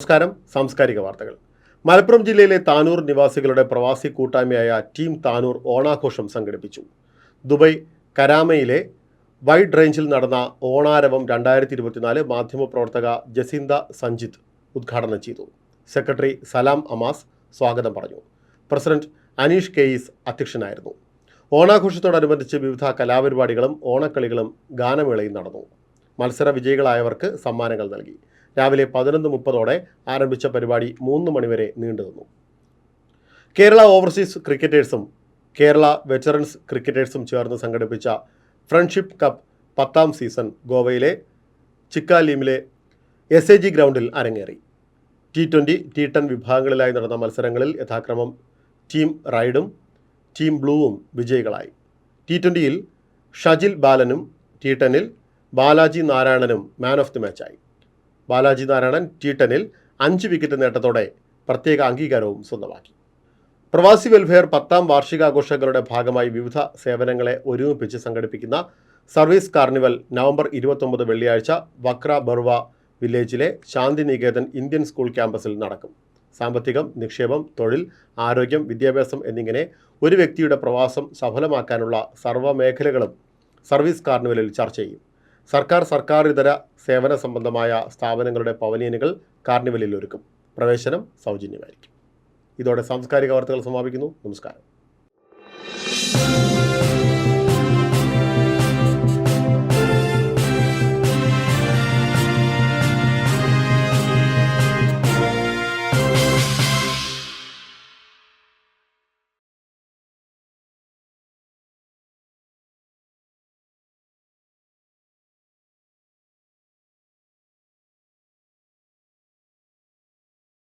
നമസ്കാരം. സാംസ്കാരിക വാർത്തകൾ. മലപ്പുറം ജില്ലയിലെ താനൂർ നിവാസികളുടെ പ്രവാസി കൂട്ടായ്മയായ ടീം താനൂർ ഓണാഘോഷം സംഘടിപ്പിച്ചു. ദുബൈ കരാമയിലെ വൈഡ് റേഞ്ചിൽ നടന്ന ഓണാരവം രണ്ടായിരത്തി ഇരുപത്തിനാല് മാധ്യമപ്രവർത്തക ജസീന്ത സഞ്ജിത്ത് ഉദ്ഘാടനം ചെയ്തു. സെക്രട്ടറി സലാം അമാസ് സ്വാഗതം പറഞ്ഞു. പ്രസിഡന്റ് അനീഷ് കെയ്സ് അധ്യക്ഷനായിരുന്നു. ഓണാഘോഷത്തോടനുബന്ധിച്ച് വിവിധ കലാപരിപാടികളും ഓണക്കളികളും ഗാനമേളയും നടന്നു. മത്സര വിജയികളായവർക്ക് സമ്മാനങ്ങൾ നൽകി. രാവിലെ പതിനൊന്ന് മുപ്പതോടെ ആരംഭിച്ച പരിപാടി മൂന്ന് മണിവരെ നീണ്ടുനിന്നു കേരള ഓവർസീസ് ക്രിക്കറ്റേഴ്സും കേരള വെറ്ററൻസ് ക്രിക്കറ്റേഴ്സും ചേർന്ന് സംഘടിപ്പിച്ച ഫ്രണ്ട്ഷിപ്പ് കപ്പ് പത്താം സീസൺ ഗോവയിലെ ചിക്കാലീമിലെ എസ് എ ജി ഗ്രൗണ്ടിൽ അരങ്ങേറി. ടി ട്വന്റി ടി ടെൻ വിഭാഗങ്ങളിലായി നടന്ന മത്സരങ്ങളിൽ യഥാക്രമം ടീം റൈഡും ടീം ബ്ലൂവും വിജയികളായി. ടി ട്വന്റിയിൽ ഷജിൽ ബാലനും ടി ടെന്നിൽ ബാലാജി നാരായണനും മാൻ ഓഫ് ദി മാച്ചായി. ബാലാജി നാരായണൻ ടി ടെന്നിൽ അഞ്ച് വിക്കറ്റ് നേട്ടത്തോടെ പ്രത്യേക അംഗീകാരവും സ്വന്തമാക്കി. പ്രവാസി വെൽഫെയർ പത്താം വാർഷികാഘോഷങ്ങളുടെ ഭാഗമായി വിവിധ സേവനങ്ങളെ ഒരുമിപ്പിച്ച് സംഘടിപ്പിക്കുന്ന സർവീസ് കാർണിവൽ നവംബർ ഇരുപത്തൊമ്പത് വെള്ളിയാഴ്ച വക്ര ബർവ വില്ലേജിലെ ശാന്തിനികേതൻ ഇന്ത്യൻ സ്കൂൾ ക്യാമ്പസിൽ നടക്കും. സാമ്പത്തികം നിക്ഷേപം തൊഴിൽ ആരോഗ്യം വിദ്യാഭ്യാസം എന്നിങ്ങനെ ഒരു വ്യക്തിയുടെ പ്രവാസം സഫലമാക്കാനുള്ള സർവമേഖലകളും സർവീസ് കാർണിവലിൽ ചർച്ച ചെയ്യും. സർക്കാർ സർക്കാർ ഇതര സേവന സംബന്ധമായ സ്ഥാപനങ്ങളുടെ പവലിയനുകൾ കാർണിവലിൽ ഒരുക്കും. പ്രവേശനം സൗജന്യമായിരിക്കും. ഇതോടെ സാംസ്കാരിക വാർത്തകൾ സമാപിക്കുന്നു. നമസ്കാരം.